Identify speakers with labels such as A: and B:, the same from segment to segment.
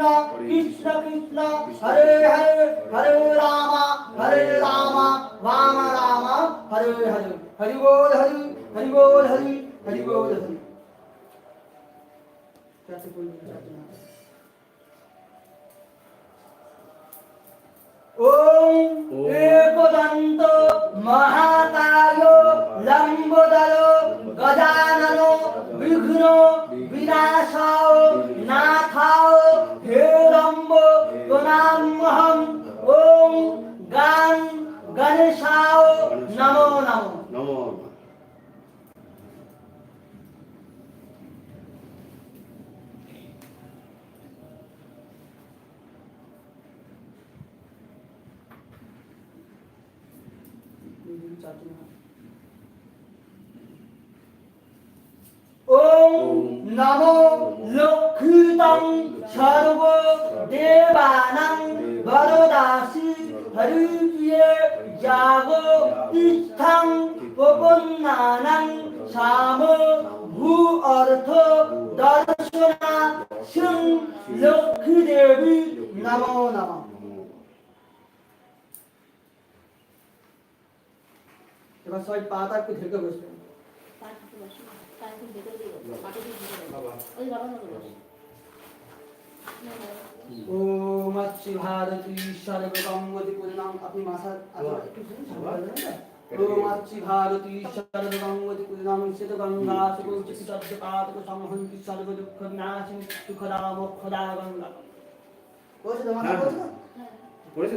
A: कृष्ण कृष्ण कृष्ण। हरे हरे हरे राम हरे राम राम राम। हरे हरे। हरि बोल हरि हरि बोल हरि हरि बोल हरि। कैसे बोल ओम एकदंत महाकायो लंबोदरो गजाननो विघ्नो विनाशाओ ना प्रणामहम ओम गान गणेशाओ नमो नमो
B: নমো
A: ওম নমো লক্ষিতং সর্ব দেবানাং বরদাসি হরিয়ে জাগ তিষ্ঠাং প্রপন্নানাং সাম ভূ অর্থ দর্শনা সিং লক্ষ্মী দেবী নমো নমঃ। এবার সবাই পাতা একটু ঢেকে বসবেন ওম আচ্ছি ভারতী সর্বগঙ্গতি পূর্ণাম আপনি মাথা একটু? ওম আচ্ছি ভারতী গঙ্গা পাতক সর্ব দুঃখ সুখদা মোক্ষদা গঙ্গা তোমার?
B: পড়েছে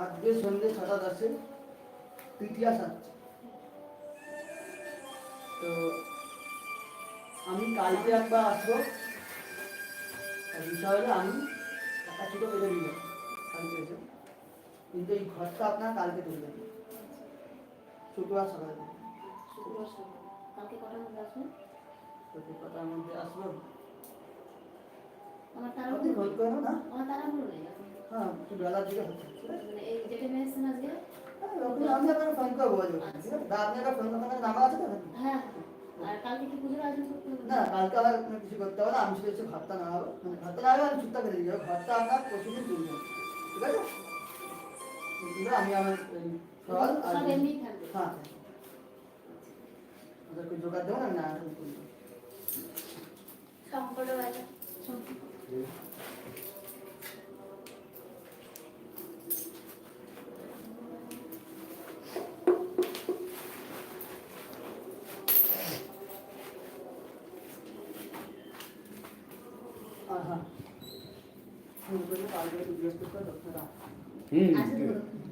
A: আজকে সন্ধ্যে ছটা দশে তৃতীয়া সাচ্ছে তো আমি কালকে একবার আসব। বিষয় হলো আমি একটা ছোটো বেঁধে নিব। কালকে এসে কিন্তু এই ঘরটা আপনার কালকে তুলবেন শুক্রবার সকালে শুক্রবার
C: কালকে কটার মধ্যে আসবেন?
A: তো কটার মধ্যে আসব?
C: আমার
A: খোঁজ না।
C: আমার এখন
A: হ্যাঁ একটু বেলার দিকে হচ্ছে।
C: মানে এই যেটা মেয়ে এসছেন আজকে
A: আমি আপনাকে ফোন করব বলব ঠিক আছে? বা আপনি একটা ফোন নাম্বার আছে তো
C: হ্যাঁ করতে
A: না কালকে আবার কিছু করতে হবে না আমি শুধু এসে ভাতটা না হবে মানে ভাতটা না হবে আমি চুপটা করে আপনার প্রতিদিন ঠিক আছে? আমি আমার ফল আর
C: থাকবে।
A: হ্যাঁ ওদেরকে জোগাড় দেবো না? না
C: সম্পর্ক আছে
A: আর হ্যাঁ ফোন করলে কালকে একটু জিজ্ঞেস করতে হবে ডক্টররা
B: হুম
C: আচ্ছা।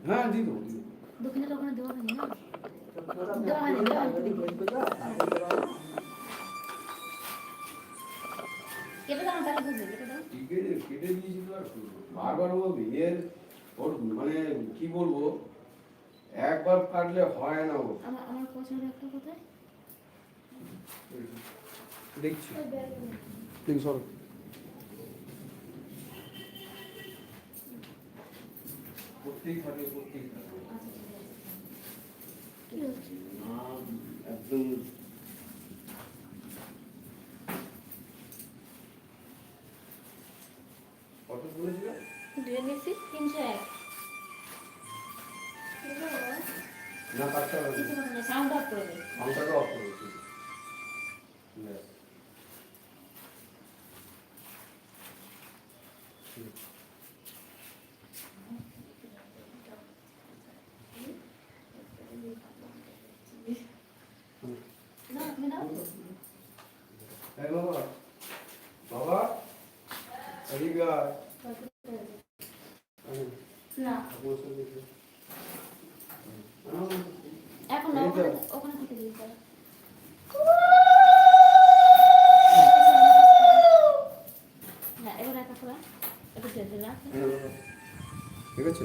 B: হ্যাঁ দিয়ে দেবো।
C: ওখানে দেওয়া হয়নি না? দেওয়া হয়নি, দেওয়া হয়নি।
B: তো আর বারবার ও বিয়ের ওর মানে কি বলব একবার কাটলে হয় না ও
C: আমার আমার একটা কোথায়?
B: দেখছি। ঠিক থাকে প্রত্যেক থাকে একদম কত বলেছিল?
C: দুয়ে নিয়েছি তিনশো এক।
B: না
C: নেই সাউন্ড অফ করে দিই
B: অফ করেছি ব্যাস।
C: না তুমি দাও
B: এই বাবা বাবা এদিকে আয়। আয়,
C: না
B: বসে দেখি। আহ,
C: এখন। ওখানে থেকে তাহলে হ্যাঁ এবার একা খোলা। একটু ঢেলে দিলাম
B: ঠিক আছে?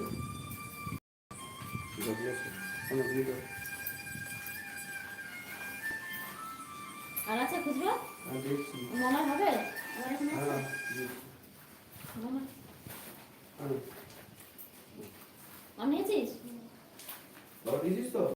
B: ঠিক আছে আমার দাও।
C: আর আছে খুচরো?
B: আমি
C: মনে হবে? আমার এখানে আছে
B: হ্যাঁ